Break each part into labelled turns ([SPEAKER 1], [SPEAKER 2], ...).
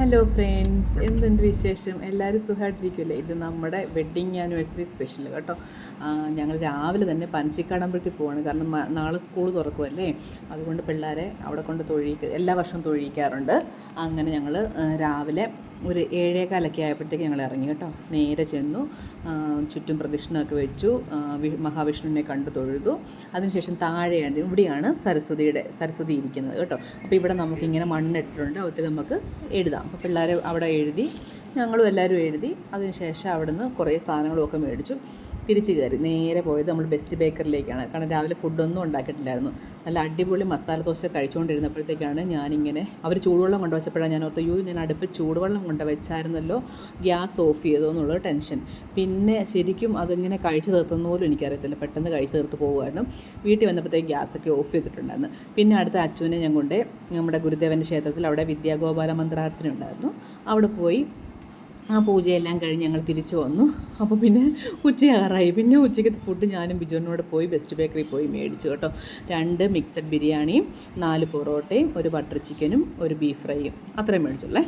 [SPEAKER 1] Hello friends എന്തുണ്ട് വിശേഷം? എല്ലാവരും സുഖമായിട്ടിരിക്കുമല്ലേ? ഇത് നമ്മുടെ വെഡ്ഡിങ് ആനിവേഴ്സറി സ്പെഷ്യൽ കേട്ടോ. ഞങ്ങൾ രാവിലെ തന്നെ പനച്ചിക്കാടമ്പലത്തിൽ പോവാണ്. കാരണം നാളെ സ്കൂൾ തുറക്കുമല്ലേ അതുകൊണ്ട് പിള്ളേരെ അവിടെ കൊണ്ട് തൊഴിയിക്ക എല്ലാ വർഷവും തൊഴിയിക്കാറുണ്ട്. അങ്ങനെ ഞങ്ങൾ രാവിലെ ഒരു ഏഴേകാലൊക്കെ ആയപ്പോഴത്തേക്ക് ഞങ്ങൾ ഇറങ്ങി കേട്ടോ. നേരെ ചെന്നു ചുറ്റും പ്രദക്ഷിണമൊക്കെ വെച്ചു മഹാവിഷ്ണുവിനെ കണ്ടു തൊഴുതു. അതിനുശേഷം താഴെയാണ് ഇവിടെയാണ് സരസ്വതിയുടെ സരസ്വതി ഇരിക്കുന്നത് കേട്ടോ. അപ്പോൾ ഇവിടെ നമുക്കിങ്ങനെ മണ്ണിട്ടിട്ടുണ്ട് ഒത്തിരി നമുക്ക് എഴുതാം. അപ്പോൾ പിള്ളേർ അവിടെ എഴുതി ഞങ്ങളും എല്ലാവരും എഴുതി അതിനുശേഷം അവിടുന്ന് കുറേ സാധനങ്ങളും ഒക്കെ മേടിച്ചു. തിരിച്ച് കയറി. നേരെ പോയത് നമ്മൾ ബെസ്റ്റ് ബേക്കറിലേക്കാണ് കാരണം രാവിലെ ഫുഡൊന്നും ഉണ്ടാക്കിയിട്ടില്ലായിരുന്നു. നല്ല അടിപൊളി മസാല ദോശ കഴിച്ചുകൊണ്ടിരുന്നപ്പോഴത്തേക്കാണ് ഞാനിങ്ങനെ അവർ ചൂടുവെള്ളം കൊണ്ടുവച്ചപ്പോഴാണ് ഞാൻ ഓർത്ത് യൂ ഞാൻ അടുപ്പ് ചൂടുവെള്ളം കൊണ്ട് വെച്ചായിരുന്നല്ലോ ഗ്യാസ് ഓഫ് ചെയ്തോ എന്നുള്ള ടെൻഷൻ പിന്നെ ശരിക്കും അതിങ്ങനെ കഴിച്ചു തീർത്തുന്ന പോലും എനിക്കറിയത്തില്ല. പെട്ടെന്ന് കഴിച്ചു തീർത്ത് പോകുമായിരുന്നു. വീട്ടിൽ വന്നപ്പോഴത്തേക്ക് ഗ്യാസൊക്കെ ഓഫ് ചെയ്തിട്ടുണ്ടായിരുന്നു. പിന്നെ അടുത്ത അച്ഛനെ ഞാൻ കൊണ്ട് നമ്മുടെ ഗുരുദേവന്റെ ക്ഷേത്രത്തിൽ അവിടെ വിദ്യാഗോപാല മന്ത്രാർച്ചന ഉണ്ടായിരുന്നു. അവിടെ പോയി ആ പൂജയെല്ലാം കഴിഞ്ഞ് ഞങ്ങൾ തിരിച്ചു വന്നു. അപ്പോൾ പിന്നെ ഉച്ചയാറായി പിന്നെ ഉച്ചയ്ക്ക് ഫുഡ് ഞാനും ബിജുവിനോട് പോയി ബെസ്റ്റ് ബേക്കറി പോയി മേടിച്ചു കേട്ടോ. രണ്ട് മിക്സഡ് ബിരിയാണിയും നാല് പൊറോട്ടയും ഒരു ബട്ടർ ചിക്കനും ഒരു ബീഫ് ഫ്രൈയും അത്രയും മേടിച്ചുള്ളേ.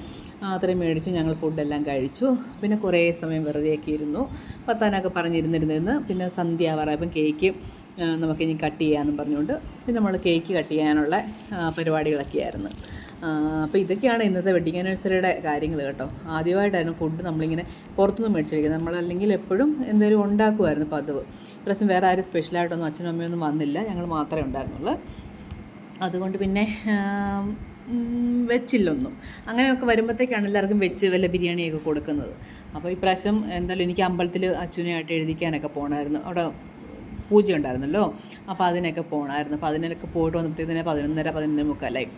[SPEAKER 1] അത്രയും മേടിച്ചു ഞങ്ങൾ ഫുഡെല്ലാം കഴിച്ചു. പിന്നെ കുറേ സമയം വെറുതെയൊക്കെ ഇരുന്നു. പത്താനൊക്കെ പറഞ്ഞിരുന്നിരുന്നിരുന്ന് പിന്നെ സന്ധ്യ ആവാറായപ്പം കേക്ക് നമുക്ക് നമുക്കിനി കട്ട് ചെയ്യാമെന്നും പറഞ്ഞുകൊണ്ട് പിന്നെ നമ്മൾ കേക്ക് കട്ട് ചെയ്യാനുള്ള പരിപാടികളൊക്കെയായിരുന്നു. അപ്പോൾ ഇതൊക്കെയാണ് ഇന്നത്തെ വെഡിങ് ആനിവേഴ്സറിയുടെ കാര്യങ്ങൾ കേട്ടോ. ആദ്യമായിട്ടായിരുന്നു ഫുഡ് നമ്മളിങ്ങനെ പുറത്തുനിന്ന് മേടിച്ചിരിക്കുന്നത്. നമ്മളല്ലെങ്കിൽ എപ്പോഴും എന്തെങ്കിലും ഉണ്ടാക്കുമായിരുന്നു പതിവ്. പ്രശ്നം വേറെ ആരും സ്പെഷ്യലായിട്ടൊന്നും അച്ഛനും അമ്മയൊന്നും വന്നില്ല. ഞങ്ങൾ മാത്രമേ ഉണ്ടായിരുന്നുള്ളൂ. അതുകൊണ്ട് പിന്നെ വെച്ചില്ലൊന്നും. അങ്ങനെയൊക്കെ വരുമ്പോഴത്തേക്കാണ് എല്ലാവർക്കും വെച്ച് വല്ല ബിരിയാണിയൊക്കെ കൊടുക്കുന്നത്. അപ്പോൾ ഇപ്രാവശ്യം എന്തായാലും എനിക്ക് അമ്പലത്തിൽ അച്ഛനെയായിട്ട് എഴുതിക്കാനൊക്കെ പോകണമായിരുന്നു അവിടെ പൂജ ഉണ്ടായിരുന്നല്ലോ അപ്പോൾ അതിനൊക്കെ പോകണമായിരുന്നു അപ്പോൾ അതിനൊക്കെ പോയിട്ട് വന്നപ്പോഴത്തേന് പതിനൊന്നര പതിനൊന്നര മുക്കാലായി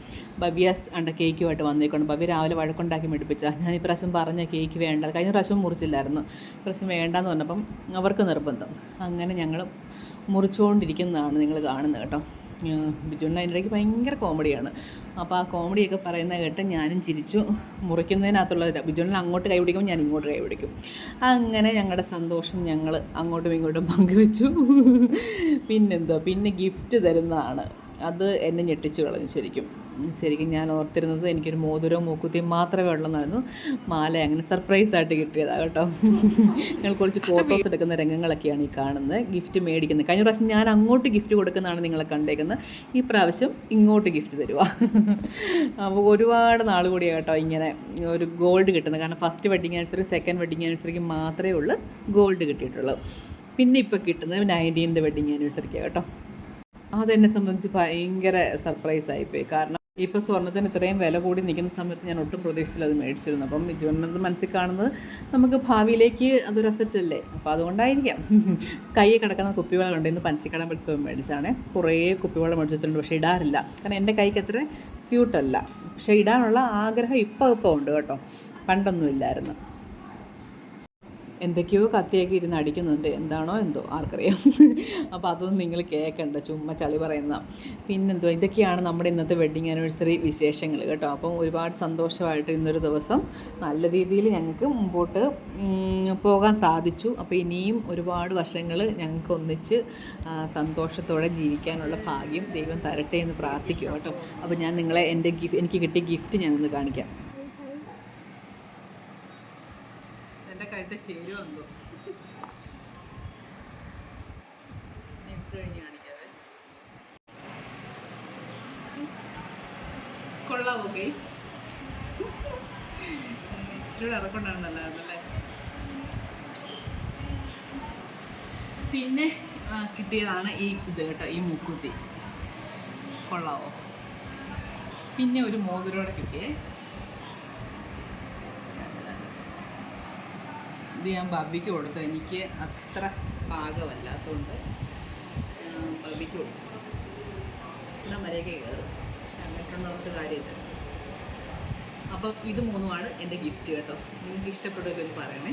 [SPEAKER 1] ബബിയാസ് അണ്ട കേക്കുമായിട്ട് വന്നേക്കൊണ്ട് ബബി രാവിലെ വഴക്കുണ്ടാക്കി മെടിപ്പിച്ച. ഞാൻ ഈ പ്രാവശ്യം പറഞ്ഞ കേക്ക് വേണ്ട കഴിഞ്ഞ പ്രാവശ്യം മുറിച്ചില്ലായിരുന്നു. പ്രാവശ്യം വേണ്ടെന്ന് പറഞ്ഞപ്പം അവർക്ക് നിർബന്ധം. അങ്ങനെ ഞങ്ങൾ മുറിച്ചുകൊണ്ടിരിക്കുന്നതാണ് നിങ്ങൾ കാണുന്നത് കേട്ടോ. ബിജുണ്ണ അതിനിടയ്ക്ക് ഭയങ്കര കോമഡിയാണ്. അപ്പോൾ ആ കോമഡിയൊക്കെ പറയുന്നത് കേട്ട് ഞാനും ചിരിച്ചു. മുറിക്കുന്നതിനകത്തുള്ളതില്ല ബിജുണ്ണൻ അങ്ങോട്ട് കൈ പിടിക്കുമ്പോൾ ഞാൻ ഇങ്ങോട്ട് കൈ പിടിക്കും. അങ്ങനെ ഞങ്ങളുടെ സന്തോഷം ഞങ്ങൾ അങ്ങോട്ടും ഇങ്ങോട്ടും പങ്കുവെച്ചു. പിന്നെന്തോ പിന്നെ ഗിഫ്റ്റ് തരുന്നതാണ്. അത് എന്നെ ഞെട്ടിച്ചു കളഞ്ഞു ശരിക്കും. ശരിക്കും ഞാൻ ഓർത്തിരുന്നത് എനിക്കൊരു മോതിരവും മൂക്കുത്തിയും മാത്രമേ ഉള്ളെന്നായിരുന്നു. മാല അങ്ങനെ സർപ്രൈസ് ആയിട്ട് കിട്ടിയതാണ് കേട്ടോ. ഞങ്ങൾ കുറച്ച് ഫോട്ടോസ് എടുക്കുന്ന രംഗങ്ങളൊക്കെയാണ് ഈ കാണുന്നത്. ഗിഫ്റ്റ് മേടിക്കുന്നത്. കഴിഞ്ഞ പ്രാവശ്യം ഞാൻ അങ്ങോട്ട് ഗിഫ്റ്റ് കൊടുക്കുന്നതാണ് നിങ്ങളെ കണ്ടേക്കുന്നത്. ഈ പ്രാവശ്യം ഇങ്ങോട്ട് ഗിഫ്റ്റ് തരുക അപ്പോൾ ഒരുപാട് നാൾ കൂടിയാണ് കേട്ടോ ഇങ്ങനെ ഒരു ഗോൾഡ് കിട്ടുന്നത്. കാരണം first wedding anniversary second wedding ആനിവേഴ്സറിക്ക് മാത്രമേ ഉള്ളൂ ഗോൾഡ് കിട്ടിയിട്ടുള്ളൂ. പിന്നെ ഇപ്പോൾ കിട്ടുന്നത് നയന്റീൻത് വെഡിങ് ആനിവേഴ്സറിക്കാണ് കേട്ടോ. അതെന്നെ സംബന്ധിച്ച് ഭയങ്കര സർപ്രൈസ് ആയിപ്പോയി. കാരണം ഇപ്പോൾ സ്വർണത്തിന് ഇത്രയും വില കൂടി നിൽക്കുന്ന സമയത്ത് ഞാൻ ഒട്ടും പ്രതീക്ഷിച്ചില്ല അത് മേടിച്ചിരുന്നു. അപ്പം ഇജുവണ്ണത് മനസ്സിൽ കാണുന്നത് നമുക്ക് ഭാവിയിലേക്ക് അതൊരു അസറ്റ് അല്ലേ? അപ്പോൾ അതുകൊണ്ടായിരിക്കാം. കൈ കിടക്കുന്ന കുപ്പിവെള്ളം ഉണ്ട് ഇന്ന് പഞ്ചിക്കടം എടുത്ത് മേടിച്ചാണ്. കുറേ കുപ്പിവെള്ളം മേടിച്ചിട്ടുണ്ട് പക്ഷേ ഇടാറില്ല. കാരണം എന്റെ കൈക്ക് അത്ര സ്യൂട്ടല്ല പക്ഷേ ഇടാനുള്ള ആഗ്രഹം ഇപ്പോൾ ഇപ്പോൾ ഉണ്ട് കേട്ടോ. പണ്ടൊന്നും ഇല്ലായിരുന്നു. എന്തൊക്കെയോ കത്തിയൊക്കെ ഇരുന്ന് അടിക്കുന്നുണ്ട്. എന്താണോ എന്തോ ആർക്കറിയാം. അപ്പോൾ അതൊന്നും നിങ്ങൾ കേൾക്കണ്ട ചുമ്മാ ചളി പറയുന്ന. പിന്നെന്തോ ഇതൊക്കെയാണ് നമ്മുടെ ഇന്നത്തെ വെഡ്ഡിങ് ആനിവേഴ്സറി വിശേഷങ്ങൾ കേട്ടോ. അപ്പം ഒരുപാട് സന്തോഷമായിട്ട് ഇന്നൊരു ദിവസം നല്ല രീതിയിൽ ഞങ്ങൾക്ക് മുമ്പോട്ട് പോകാൻ സാധിച്ചു. അപ്പോൾ ഇനിയും ഒരുപാട് വർഷങ്ങൾ ഞങ്ങൾക്ക് ഒന്നിച്ച് സന്തോഷത്തോടെ ജീവിക്കാനുള്ള ഭാഗ്യം ദൈവം തരട്ടെ എന്ന് പ്രാർത്ഥിക്കും കേട്ടോ. അപ്പോൾ ഞാൻ നിങ്ങളെ എന്റെ ഗിഫ്റ്റ് എനിക്ക് കിട്ടിയ ഗിഫ്റ്റ് ഞാനൊന്ന് കാണിക്കാം. എന്റെ ചേരുവന്തോ ചേരുവെന്തോ കഴിഞ്ഞ് കാണിക്കാവേ. കൊള്ളാവോ ഗൈസ് ഇച്ചിരി ഇറക്കൊണ്ടാണ് നല്ലതാണല്ലേ? പിന്നെ കിട്ടിയതാണ് ഈ ഇത് കേട്ടോ ഈ മൂക്കുത്തി. കൊള്ളാവോ? പിന്നെ ഒരു മോതിരോടെ കിട്ടിയേ. ഇത് ഞാൻ ബബിക്ക് കൊടുത്തു. എനിക്ക് അത്ര പാകമല്ലാത്തതുകൊണ്ട് ബബിക്ക് കൊടുത്തു. എന്നാൽ മര്യാദയ്ക്ക് കയറും. പക്ഷെ അങ്ങോട്ടുള്ള കാര്യമില്ല. അപ്പം ഇത് മൂന്നുമാണ് എന്റെ ഗിഫ്റ്റ് കേട്ടോ. നിങ്ങൾക്ക് ഇഷ്ടപ്പെട്ടവരൊന്ന് പറയണേ.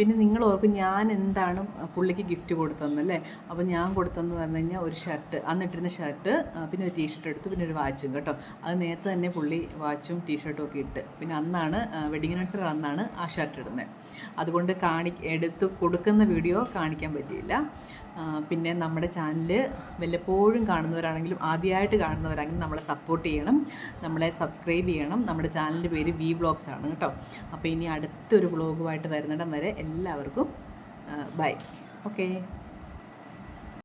[SPEAKER 1] പിന്നെ നിങ്ങൾ ഓർക്കും ഞാൻ എന്താണ് പുള്ളിക്ക് ഗിഫ്റ്റ് കൊടുത്തതെന്നല്ലേ അപ്പോൾ ഞാൻ കൊടുത്തതെന്ന് പറഞ്ഞു കഴിഞ്ഞാൽ ഒരു ഷർട്ട് അന്നിട്ടിരുന്ന ഷർട്ട് പിന്നെ ഒരു ടീഷർട്ട് എടുത്തു പിന്നെ ഒരു വാച്ചും കേട്ടോ. അത് നേരത്തെ തന്നെ പുള്ളി വാച്ചും ടീഷർട്ടും ഒക്കെ ഇട്ട്. പിന്നെ അന്നാണ് വെഡിങ് ആനിവേഴ്സറി അന്നാണ് ആ ഷർട്ട് ഇടുന്നത്. അതുകൊണ്ട് കാണി എടുത്ത് കൊടുക്കുന്ന വീഡിയോ കാണിക്കാൻ പറ്റിയില്ല. പിന്നെ നമ്മുടെ ചാനൽ വല്ലപ്പോഴും കാണുന്നവരാണെങ്കിലും ആദ്യമായിട്ട് കാണുന്നവരാണെങ്കിലും നമ്മളെ സപ്പോർട്ട് ചെയ്യണം. നമ്മളെ സബ്സ്ക്രൈബ് ചെയ്യണം. നമ്മുടെ ചാനലിന്റെ പേര് വി വ്ളോഗ്സ് ആണ് കേട്ടോ. അപ്പോൾ ഇനി അടുത്തൊരു വ്ളോഗുമായിട്ട് വരുന്നിടം വരെ എല്ലാവർക്കും ബൈ ഓക്കേ